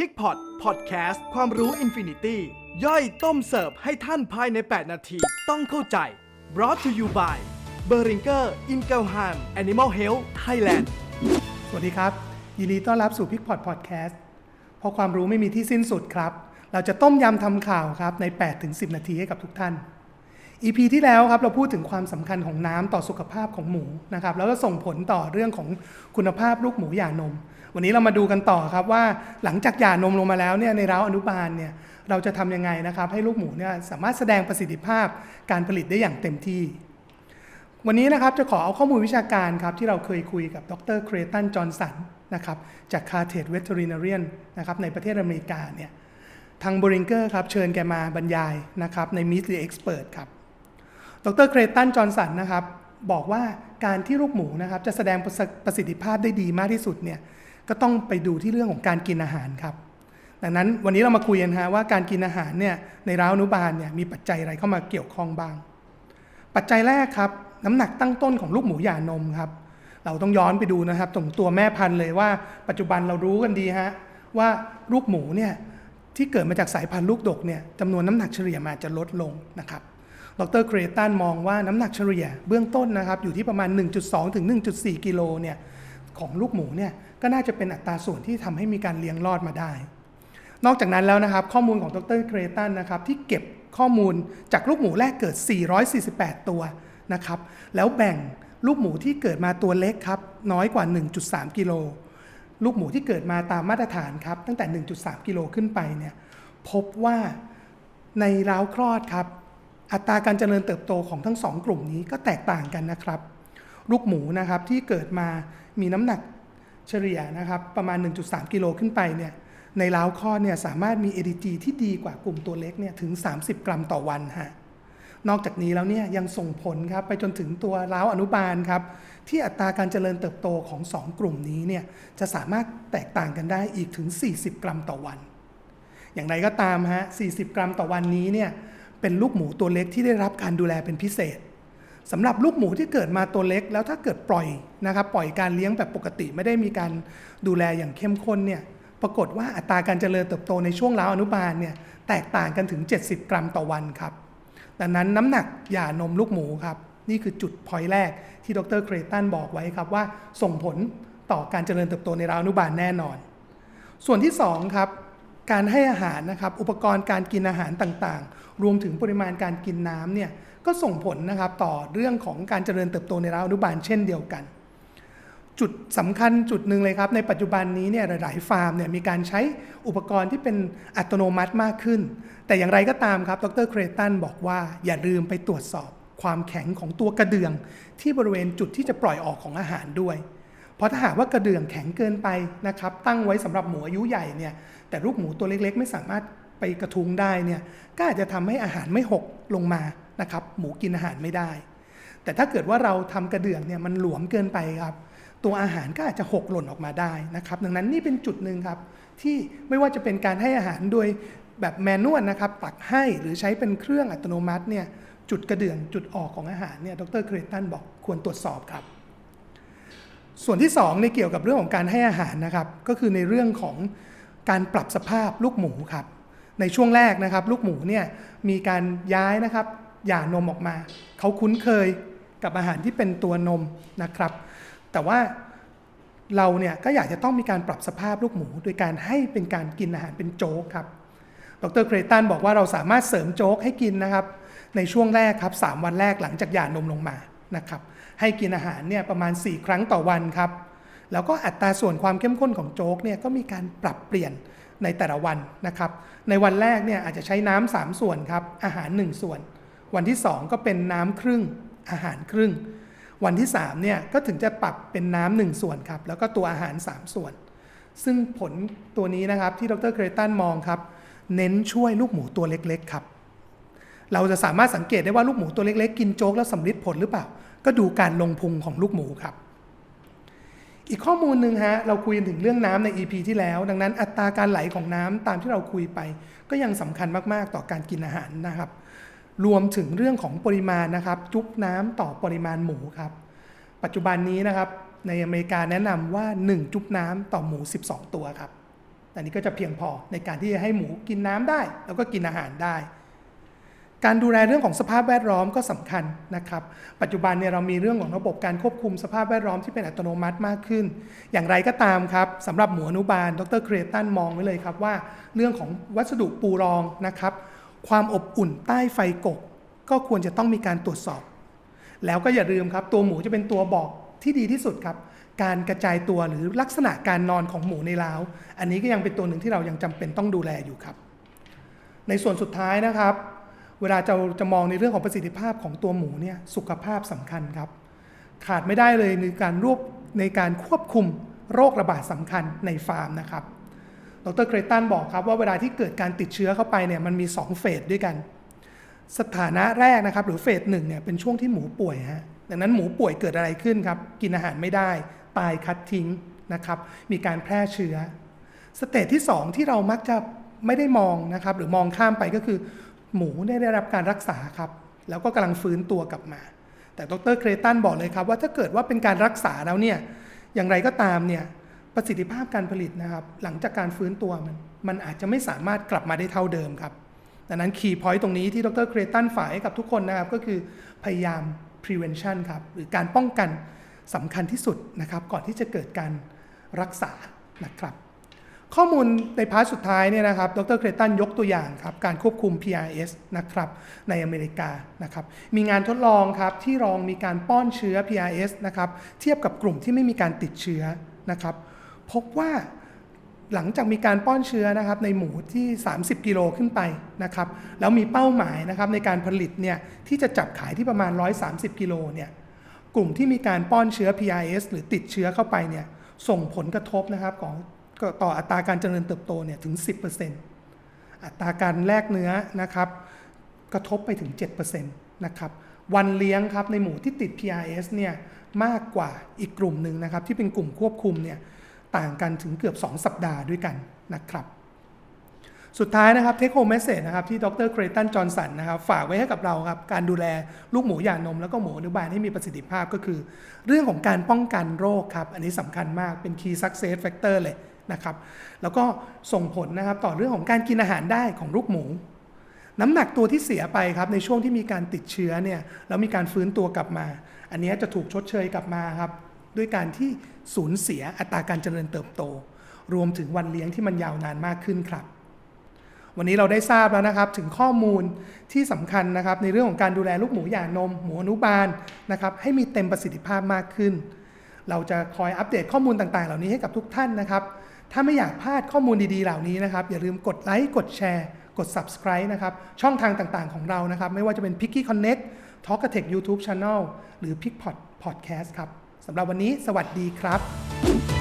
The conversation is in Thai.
พิกพอตพอดแคสต์ความรู้อินฟินิตี้ย่อยต้มเสิร์ฟให้ท่านภายใน 8 นาที ต้องเข้าใจ brought to you by b e r i n g e r i n g e l h a m Animal Health Thailand สวัสดีครับ ยินดีต้อนรับสู่พิกพอดพอดแคสต์เพราะความรู้ไม่มีที่สิ้นสุดครับ เราจะต้มยำทำข่าวครับใน 8-10 นาทีให้กับทุกท่าน EP ที่แล้วครับเราพูดถึงความสำคัญของน้ำต่อสุขภาพของหมูนะครับแล้วก็ส่งผลต่อเรื่องของคุณภาพลูกหมูหย่านม วันนี้เรามาดูกันต่อครับว่าหลังจากหย่านมลงมาแล้วเนี่ยในร้าวอนุบาลเนี่ยเราจะทำยังไงนะครับให้ลูกหมูเนี่ยสามารถแสดงประสิทธิภาพการผลิตได้อย่างเต็มที่ วันนี้นะครับจะขอเอาข้อมูลวิชาการครับที่เราเคยคุยกับดรเครตันจอห์นสันนะครับจากคาเท d เว t e r i n a r i a n นะครับในประเทศอเมริกาเนี่ยทางบริงเกอร์ครับเชิญแกมาบรรยายนะครับใน Meet the Expert ครับ ดรเครตันจอห์นสันนะครับ บอกว่าการที่ลูกหมูนะครับจะแสดงประสประสิทธิภาพได้ดีมากที่สุดเนี่ยก็ต้องไปดูที่เรื่องของการกินอาหารครับ ดังนั้นวันนี้เรามาคุยกันฮะว่าการกินอาหารเนี่ยในร้าวอนุบาลเนี่ยมีปัจจัยอะไรเข้ามาเกี่ยวข้องบ้าง ปัจจัยแรกครับน้ำหนักตั้งต้นของลูกหมูหย่านมครับ เราต้องย้อนไปดูนะครับตรงตัวแม่พันธุ์เลยว่า ปัจจุบันเรารู้กันดีฮะว่าลูกหมูเนี่ยที่เกิดมาจากสายพันธุ์ลูกดกเนี่ยจำนวนน้ำหนักเฉลี่ยมาจะลดลงนะครับ ดรเครตันมองว่าน้ำหนักเฉลี่ยเบื้องต้นนะครับอยู่ที่ประมาณ 1.2 ถึง 1.4 กิโลเนี่ยของลูกหมูเนี่ยก็น่าจะเป็นอัตราส่วนที่ทำให้มีการเลี้ยงรอดมาได้ นอกจากนั้นแล้วนะครับข้อมูลของดรเครตันนะครับที่เก็บข้อมูลจากลูกหมูแรกเกิด 448 ตัวนะครับแล้วแบ่งลูกหมูที่เกิดมาตัวเล็กครับน้อยกว่า 1.3 กิโลลูกหมูที่เกิดมาตามมาตรฐานครับตั้งแต่ 1.3 กิโลขึ้นไปเนี่ยพบว่าในร้าวคลอดครับ อัตราการเจริญเติบโตของทั้งสองกลุ่มนี้ก็แตกต่างกันนะครับ ลูกหมูนะครับที่เกิดมามีน้ำหนักเฉลี่ยนะครับประมาณ 1.3 กิโลขึ้นไปเนี่ยในล้าวคลอเนี่ยสามารถมี ADG ที่ดีกว่ากลุ่มตัวเล็กเนี่ยถึง 30 กรัมต่อวันฮะนอกจากนี้แล้วเนี่ยยังส่งผลครับไปจนถึงตัวล้าวอนุบาลครับที่อัตราการเจริญเติบโตของ 2 กลุ่มนี้เนี่ยจะสามารถแตกต่างกันได้อีกถึง 40 กรัมต่อวัน อย่างไรก็ตามฮะ 40 กรัมต่อวันนี้เนี่ย เป็นลูกหมูตัวเล็กที่ได้รับการดูแลเป็นพิเศษสำหรับลูกหมูที่เกิดมาตัวเล็ก แล้วถ้าเกิดปล่อยนะครับปล่อยการเลี้ยงแบบปกติไม่ได้มีการดูแลอย่างเข้มข้นเนี่ยปรากฏว่าอัตราการเจริญเติบโตในช่วงล้าวอนุบาลเนี่ยแตกต่างกันถึง 70 กรัมต่อวันครับดังนั้นน้ำหนักหย่านมลูกหมูครับนี่คือจุดพอยแรกที่ดรเครตันบอกไว้ครับว่าส่งผลต่อการเจริญเติบโตในล้าวอนุบาลแน่นอน ส่วนที่2ครับ การให้อาหารนะครับ อุปกรณ์การกินอาหารต่างๆ รวมถึงปริมาณการกินน้ำเนี่ยก็ส่งผลนะครับต่อเรื่องของการเจริญเติบโตในร้าวอนุบาลเช่นเดียวกัน จุดสำคัญจุดหนึ่งเลยครับ ในปัจจุบันนี้เนี่ยหลายๆฟาร์มเนี่ยมีการใช้อุปกรณ์ที่เป็นอัตโนมัติมากขึ้น แต่อย่างไรก็ตามครับดรเครตันบอกว่าอย่าลืมไปตรวจสอบความแข็งของตัวกระเดื่อง ที่บริเวณจุดที่จะปล่อยออกของอาหารด้วย เพราะถ้าหากว่ากระเดื่องแข็งเกินไปนะครับตั้งไว้สำหรับหมูอายุใหญ่เนี่ยแต่ลูกหมูตัวเล็กๆ ไม่สามารถไปกระทุ้งได้เนี่ยก็อาจจะทำให้อาหารไม่หกลงมานะครับหมูกินอาหารไม่ได้ แต่ถ้าเกิดว่าเราทำกระเดื่องเนี่ยมันหลวมเกินไปครับตัวอาหารก็อาจจะหกหล่นออกมาได้นะครับดังนั้นนี่เป็นจุดหนึ่งครับที่ไม่ว่าจะเป็นการให้อาหารโดยแบบแมนนวลนะครับตักให้หรือใช้เป็นเครื่องอัตโนมัติเนี่ยจุดกระเดื่องจุดออกของอาหารเนี่ยดรเครตันบอกควรตรวจสอบครับ ส่วนที่2ในเกี่ยวกับเรื่องของการให้อาหารนะครับ ก็คือในเรื่องของการปรับสภาพลูกหมูครับ ในช่วงแรกนะครับ ลูกหมูเนี่ยมีการย้ายนะครับหย่านมออกมา เขาคุ้นเคยกับอาหารที่เป็นตัวนมนะครับ แต่ว่าเราเนี่ยก็อยากจะต้องมีการปรับสภาพลูกหมู โดยการให้เป็นการกินอาหารเป็นโจ๊กครับ ดรเครตันบอกว่าเราสามารถเสริมโจ๊กให้กินนะครับ ในช่วงแรกครับ 3 วันแรกหลังจากหย่านมลงมา นะครับให้กินอาหารเนี่ยประมาณ 4 ครั้งต่อวันครับ แล้วก็อัตราส่วนความเข้มข้นของโจ๊กเนี่ยก็มีการปรับเปลี่ยนในแต่ละวันนะครับ ในวันแรกเนี่ยอาจจะใช้น้ำสามส่วนครับ อาหาร 1 ส่วน วันที่ 2 ก็เป็นน้ำครึ่ง อาหารครึ่ง วันที่3เนี่ยก็ถึงจะปรับเป็นน้ำหนึ่งส่วนครับ แล้วก็ตัวอาหาร 3 ส่วน ซึ่งผลตัวนี้นะครับที่ดรเครตันมองครับ เน้นช่วยลูกหมูตัวเล็กๆครับ เราจะสามารถสังเกตได้ว่าลูกหมูตัวเล็กๆ กินโจ๊กแล้วสำลิดผลหรือเปล่า ก็ดูการลงพุงของลูกหมูครับ อีกข้อมูลหนึ่งฮะ เราคุยถึงเรื่องน้ำใน EP ที่แล้ว ดังนั้นอัตราการไหลของน้ำตามที่เราคุยไป ก็ยังสำคัญมากๆต่อการกินอาหารนะครับ รวมถึงเรื่องของปริมาณนะครับ จุ๊บน้ำต่อปริมาณหมูครับ ปัจจุบันนี้นะครับในอเมริกาแนะนำว่า 1 จุ๊บน้ำต่อหมู 12 ตัวครับแต่นี้ก็จะเพียงพอในการที่จะให้หมูกินน้ำได้ แล้วก็กินอาหารได้ การดูแลเรื่องของสภาพแวดล้อมก็สำคัญนะครับ ปัจจุบันเนี่ยเรามีเรื่องของระบบการควบคุมสภาพแวดล้อมที่เป็นอัตโนมัติมากขึ้น อย่างไรก็ตามครับสำหรับหมูอนุบาล ดรเครตันมองไว้เลยครับว่า เรื่องของวัสดุปูรองนะครับ ความอบอุ่นใต้ไฟกก ก็ควรจะต้องมีการตรวจสอบ แล้วก็อย่าลืมครับ ตัวหมูจะเป็นตัวบอกที่ดีที่สุดครับ การกระจายตัวหรือลักษณะการนอนของหมูในเล้าอันนี้ก็ยังเป็นตัวหนึ่งที่เรายังจำเป็นต้องดูแลอยู่ครับ ในส่วนสุดท้ายนะครับ เวลาจะจะมองในเรื่องของประสิทธิภาพของตัวหมูเนี่ยสุขภาพสำคัญครับ ขาดไม่ได้เลยในการรวบในการควบคุมโรคระบาดสำคัญในฟาร์มนะครับ ดรเครตันบอกครับว่าเวลาที่เกิดการติดเชื้อเข้าไปเนี่ยมันมี 2 เฟสด้วยกัน สถานะแรกนะครับหรือเฟสหนึ่งเนี่ยเป็นช่วงที่หมูป่วยฮะดังนั้นหมูป่วยเกิดอะไรขึ้นครับ กินอาหารไม่ได้ ตายคัดทิ้งนะครับ มีการแพร่เชื้อ สเตจที่ 2 ที่เรามักจะไม่ได้มองนะครับ หรือมองข้ามไปก็คือ หมูได้ได้รับการรักษาครับ แล้วก็กำลังฟื้นตัวกลับมา แต่ดรเครตันบอกเลยครับว่าถ้าเกิดว่าเป็นการรักษาแล้วเนี่ยอย่างไรก็ตามเนี่ยประสิทธิภาพการผลิตนะครับ หลังจากการฟื้นตัวมันมันอาจจะไม่สามารถกลับมาได้เท่าเดิมครับดังนั้นคีย์พอยต์ตรงนี้ที่ดรเครตันฝ่ายให้กับทุกคนนะครับ ก็คือพยายาม prevention ครับ หรือการป้องกันสำคัญที่สุดนะครับ ก่อนที่จะเกิดการรักษานะครับ ข้อมูลในพาร์ทสุดท้ายเนี่ยนะครับ ดรเครตันยกตัวอย่างครับ การควบคุม PRS นะครับ ในอเมริกานะครับ มีงานทดลองครับ ที่ลองมีการป้อนเชื้อ PRS นะครับ เทียบกับกลุ่มที่ไม่มีการติดเชื้อนะครับ พบว่าหลังจากมีการป้อนเชื้อนะครับในหมูที่ 30 กิโลขึ้นไปนะครับแล้วมีเป้าหมายนะครับในการผลิตเนี่ยที่จะจับขายที่ประมาณ 130 กิโลเนี่ยกลุ่มที่มีการป้อนเชื้อ PRS หรือติดเชื้อเข้าไปเนี่ยส่งผลกระทบนะครับของ ก็ต่ออัตราการเจริญเติบโตเนี่ยถึง 10%อัตราการแลกเนื้อนะครับกระทบไปถึง 7%นะครับวันเลี้ยงครับในหมูที่ติด PRS เนี่ยมากกว่าอีกกลุ่มหนึ่งนะครับ ที่เป็นกลุ่มควบคุมเนี่ยต่างกันถึงเกือบ 2 สัปดาห์ด้วยกันนะครับสุดท้ายนะครับเทคโฮมเมสเซจนะครับที่ดรเครตันจอห์นสันนะครับฝากไว้ให้กับเราครับการดูแลลูกหมูหย่านม แล้วก็หมูอนุบาลให้มีประสิทธิภาพก็คือ เรื่องของการป้องกันโรคครับ อันนี้สำคัญมากเป็น key success factor เลย นะครับ แล้วก็ส่งผลนะครับต่อเรื่องของการกินอาหารได้ของลูกหมู น้ำหนักตัวที่เสียไปครับในช่วงที่มีการติดเชื้อเนี่ยแล้วมีการฟื้นตัวกลับมา อันนี้จะถูกชดเชยกลับมาครับด้วยการที่สูญเสียอัตราการเจริญเติบโต รวมถึงวันเลี้ยงที่มันยาวนานมากขึ้นครับ วันนี้เราได้ทราบแล้วนะครับถึงข้อมูลที่สำคัญนะครับในเรื่องของการดูแลลูกหมูหย่างนม หมูอนุบาลนะครับให้มีเต็มประสิทธิภาพมากขึ้น เราจะคอยอัปเดตข้อมูลต่างๆ เหล่านี้ให้กับทุกท่านนะครับ ถ้าไม่อยากพลาดข้อมูลดีๆ เหล่านี้นะครับ อย่าลืมกดไลค์กดแชร์กด subscribe นะครับ ช่องทางต่างๆของเรานะครับ ไม่ว่าจะเป็น Picky Connect Talk a Tech YouTube Channel หรือ Pickpot Podcast ครับสำหรับวันนี้สวัสดีครับ